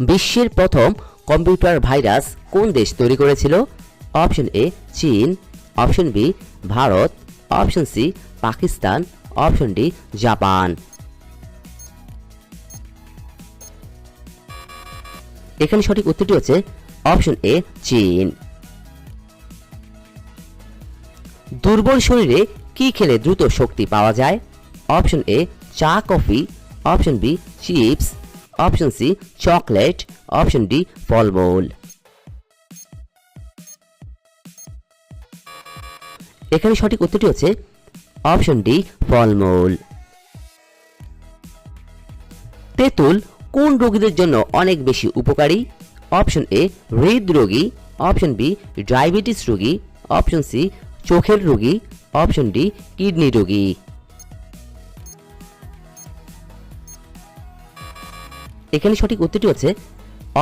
বিশ্বের প্রথম computer virus কোন দেশ তৈরি করেছিল? অপশন এ, চীন। Option B, Bharat. Option C, Pakistan. Option D, Japan. এখানে সঠিক উত্তরটি হচ্ছে অপশন এ, চীন। দুর্বল শরীরে কি খেলে দ্রুত শক্তি পাওয়া যায়? অপশন এ, চা, coffee. Option B, chips. Option C chocolate option D ফলমূল এখানে সঠিক উত্তরটি হচ্ছে অপশন ডি ফলমূল তেঁতুল কোন রোগীদের জন্য অনেক বেশি উপকারী? অপশন এ হৃদরোগী অপশন বি ডায়াবেটিস রোগী. অপশন সি চোখের রোগী. অপশন ডি কিডনি রোগী। এখানে সঠিক উত্তরটি হচ্ছে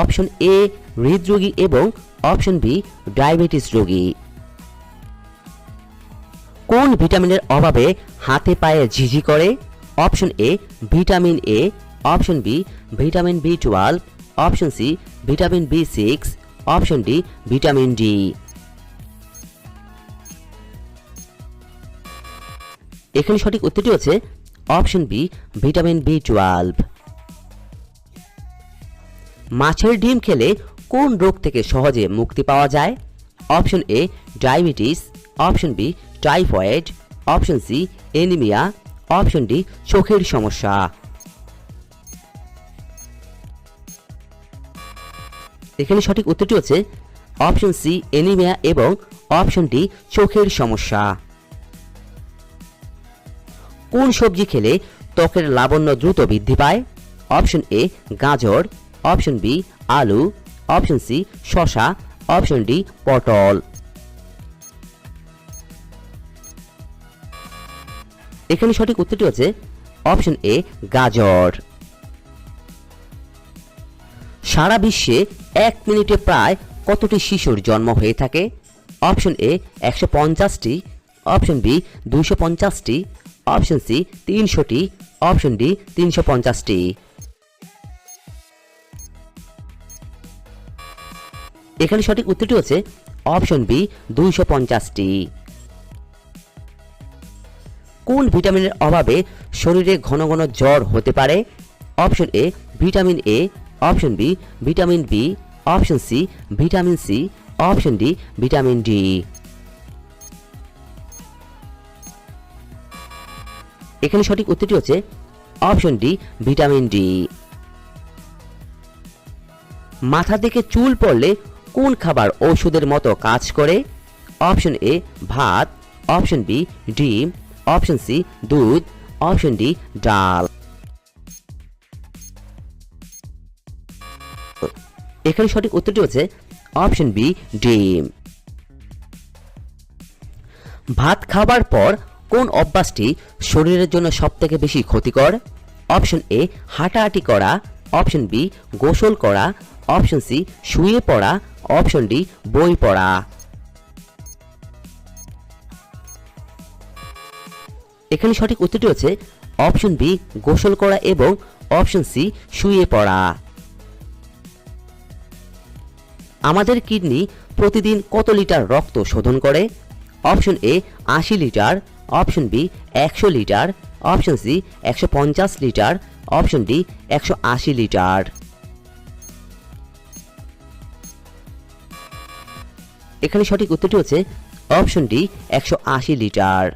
অপশন এ, হৃদরোগী এবং অপশন বি, ডায়াবেটিস রোগী। কোন ভিটামিনের অভাবে হাতে পায়ে ঝিঝি করে? Option A, vitamin A, option B, vitamin B twelve, option C, vitamin B six, option D, vitamin D. এখানে সঠিক উত্তরটি হচ্ছে option B, vitamin B twelve. মাছের ডিম খেলে কোন রোগ থেকে সহজে মুক্তি পাওয়া যায়? Option A diabetes. Option B typhoid. Option C anaemia. Option D চোখের সমস্যা। এখানে সঠিক উত্তরটি হচ্ছে অপশন সি এনিমিয়া এবং অপশন ডি চোখের সমস্যা। কোন সবজি খেলে ত্বকের লাবণ্য দ্রুত বৃদ্ধি পায়? অপশন এ গাজর। অপশন বি, আলু, অপশন সি শশা অপশন ডি, পটল। এখানে সঠিক উত্তরটি হচ্ছে অপশন এ, গাজর। সারা বিশ্বে এক মিনিটে প্রায় কতটি শিশুর জন্ম হয়ে থাকে? অপশন এ, একশো পঞ্চাশটি। অপশন বি, দুইশো পঞ্চাশটি। অপশন সি, তিনশোটি। অপশন ডি, তিনশো পঞ্চাশটি। এখানে সঠিক উত্তরটি হচ্ছে অপশন বি, দুইশো পঞ্চাশটি। কোন ভিটামিনের অভাবে শরীরে ঘন ঘন জ্বর হতে পারে? Option A, vitamin A. Option B, vitamin B. Option C, vitamin C. Option D, vitamin D. এখানে সঠিক উত্তরটি হচ্ছে অপশন ডি, ভিটামিন ডি। মাথা থেকে চুল পড়লে কোন খাবার ওষুধের মতো কাজ করে? অপশন এ ভাত। অপশন বি ডিম। অপশন সি দুধ। অপশন ডি ডাল। এখানে সঠিক উত্তরটি হচ্ছে অপশন বি ডিম। ভাত খাবার পর কোন অভ্যাসটি শরীরের জন্য সবথেকে বেশি ক্ষতিকর? অপশন এ হাঁটাহাঁটি করা। অপশন বি গোসল করা। অপশন সি শুয়ে পড়া। অপশন ডি বই পড়া। এখানে সঠিক উত্তরটি হচ্ছে অপশন বি গোসল করা এবং অপশন সি শুয়ে পড়া। আমাদের কিডনি প্রতিদিন কত লিটার রক্ত শোধন করে? অপশন এ আশি লিটার অপশন বি একশো লিটার অপশন সি একশো পঞ্চাশ লিটার অপশন ডি একশো আশি লিটার। এখানে সঠিক উত্তরটি হচ্ছে অপশন ডি, একশো লিটার।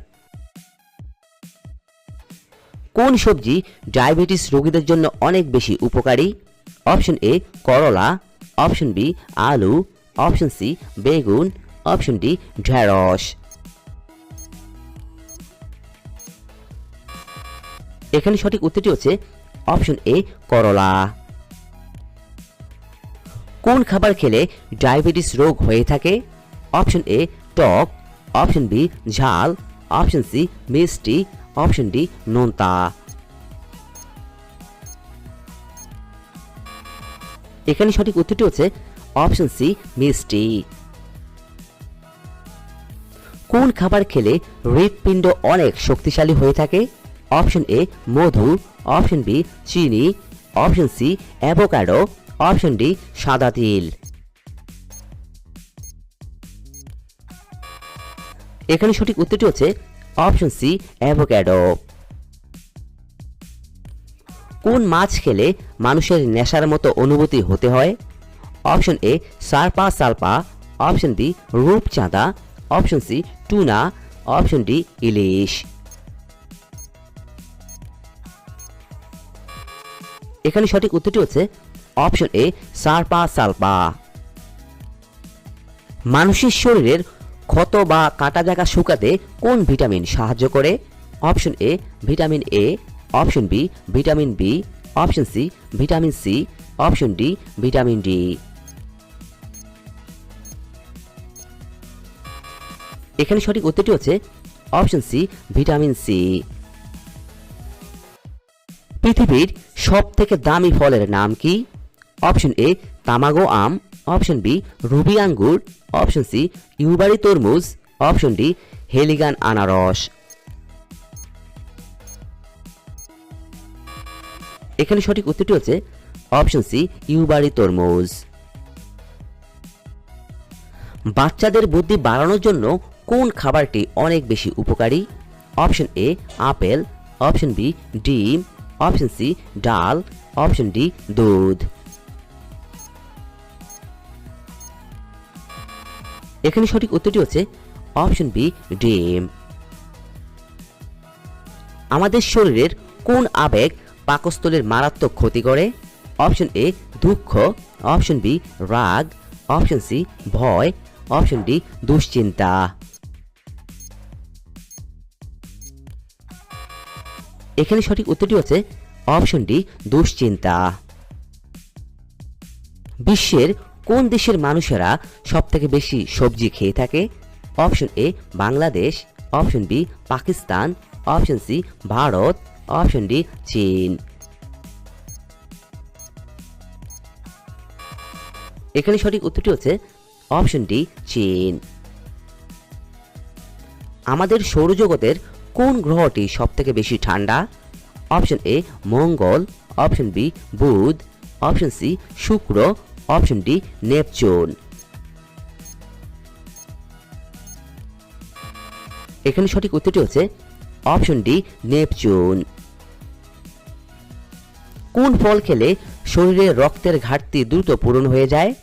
কোন সবজি ডায়াবেটিস রোগীদের জন্য অনেক বেশি উপকারী? অপশন এ, করলা। অপশন বি, আলু। অপশন সি, বেগুন। অপশন ডি, ঢেঁড়স। এখানে সঠিক উত্তরটি হচ্ছে অপশন এ, করলা। কোন খাবার খেলে ডায়াবেটিস রোগ হয়ে থাকে? অপশন এ, টক, অপশন বি, ঝাল, অপশন সি, মিষ্টি, অপশন ডি, নোনতা। এখানে সঠিক উত্তরটি হচ্ছে অপশন সি, মিষ্টি। কোন খাবার খেলে হৃৎপিণ্ড অনেক শক্তিশালী হয়ে থাকে? অপশন এ, মধু, অপশন বি, চিনি, option C, avocado, option D, সাদা তিল। এখানে সঠিক উত্তরটি হচ্ছে অপশন সি, অ্যাভোক্যাডো। কোন মাছ খেলে মানুষের নেশার মতো অনুভূতি হতে হয়? অপশন এ, সারপা সালপা। অপশন বি রূপচাঁদা option C, tuna. Option D, ইলিশ। এখানে সঠিক উত্তরটি হচ্ছে অপশন এ, সারপা সালপা। মানুষের শরীরের ক্ষত বা কাটা জায়গা শুকাতে কোন ভিটামিন সাহায্য করে? Option A vitamin A option B vitamin B option C vitamin C option D vitamin D এখানে সঠিক উত্তরটি হচ্ছে অপশন সি ভিটামিন সি পৃথিবীর সব থেকে দামি ফলের নাম কি? অপশন এ তামাগো আম অপশন বি, রুবি আঙ্গুর। অপশন সি, ইউবারি তরমুজ। অপশন ডি, হেলিগান আনারস। এখানে সঠিক উত্তরটি হচ্ছে অপশন সি, ইউবারি তরমুজ। বাচ্চাদের বুদ্ধি বাড়ানোর জন্য কোন খাবারটি অনেক বেশি উপকারী? Option A, apple. Option B, ডিম। অপশন সি, ডাল। অপশন ডি, দুধ। এখানে সঠিক উত্তরটি হচ্ছে অপশন বি, ডিম। আমাদের শরীরের কোন আবেগ পাকস্থলীর মারাত্মক ক্ষতি করে? অপশন এ, দুঃখ। অপশন বি, রাগ। অপশন সি, ভয়। অপশন ডি, দুশ্চিন্তা। এখানে সঠিক উত্তরটি হচ্ছে অপশন ডি, দুশ্চিন্তা। বিশ্বের কোন দেশের মানুষেরা সব থেকে বেশি সবজি খেয়ে থাকে? Option A Bangladesh. Option B Pakistan. Option C Bharat. Option D চীন। এখানে সঠিক উত্তরটি হচ্ছে অপশন ডি চীন। আমাদের সৌরজগতের কোন গ্রহটি সব থেকে বেশি ঠান্ডা? অপশন এ মঙ্গল। অপশন বি বুধ। অপশন সি শুক্র। অপশন ডি নেপচুন এখানে সঠিক উত্তরটি হচ্ছে অপশন ডি নেপচুন কোন ফল খেলে শরীরে রক্তের ঘাটতি দ্রুত পূরণ হয়ে যায়?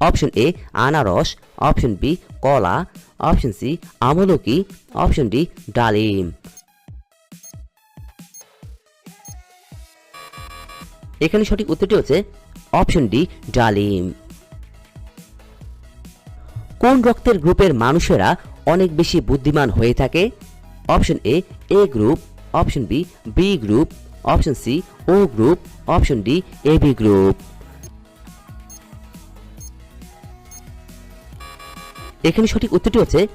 অপশন এ আনারস. অপশন বি কলা. অপশন সি আমলকি. অপশন ডি ডালিম. এখানে সঠিক উত্তরটি হচ্ছে অপশন ডি, ডালিম। কোন রক্তের গ্রুপের মানুষেরা অনেক বেশি বুদ্ধিমান হয়ে থাকে? Option A A group. Option B B group. Option C, O group. Option D, A, B group. এখানে সঠিক উত্তরটি হচ্ছে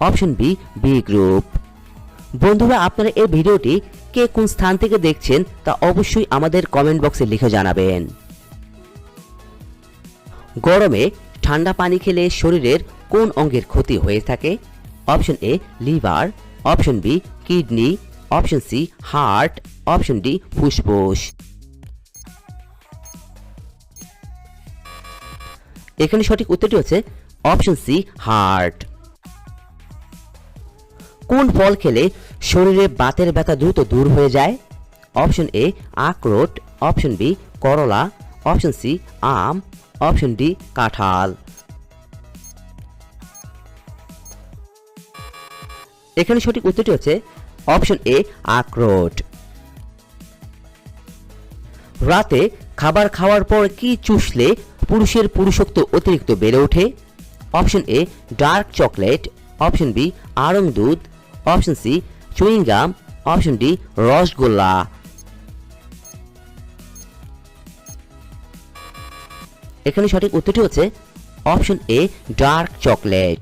অপশন বি বি গ্রুপ। বন্ধুরা, আপনারা এই ভিডিওটি কে কোন স্থান থেকে দেখছেন তা অবশ্যই আমাদের কমেন্ট বক্সে লিখে জানাবেন। গরমে ঠান্ডা পানি খেলে শরীরের কোন অঙ্গের ক্ষতি হয়ে থাকে? Option A liver. Option B kidney. Option C heart. Option D ফুসফুস। এখানে সঠিক উত্তরটি হচ্ছে অপশন সি হার্ট। কোন ফল খেলে শরীরে বাতের ব্যথা দ্রুত দূর হয়ে যায়? অপশন এ আখরোট। অপশন বি করলা। অপশন সি, আম, অপশন ডি, কাঁঠাল। এখানে সঠিক উত্তরটি হচ্ছে অপশন এ, আখরোট। রাতে খাবার খাওয়ার পর কি চুষলে পুরুষের পুরুষত্ব অতিরিক্ত বেড়ে ওঠে? Option A, dark chocolate. Option B, আড়ং দুধ। Option C, chewing gum. Option D, rasgulla. এখানে সঠিক উত্তরটি হচ্ছে অপশন এ ডার্ক চকলেট।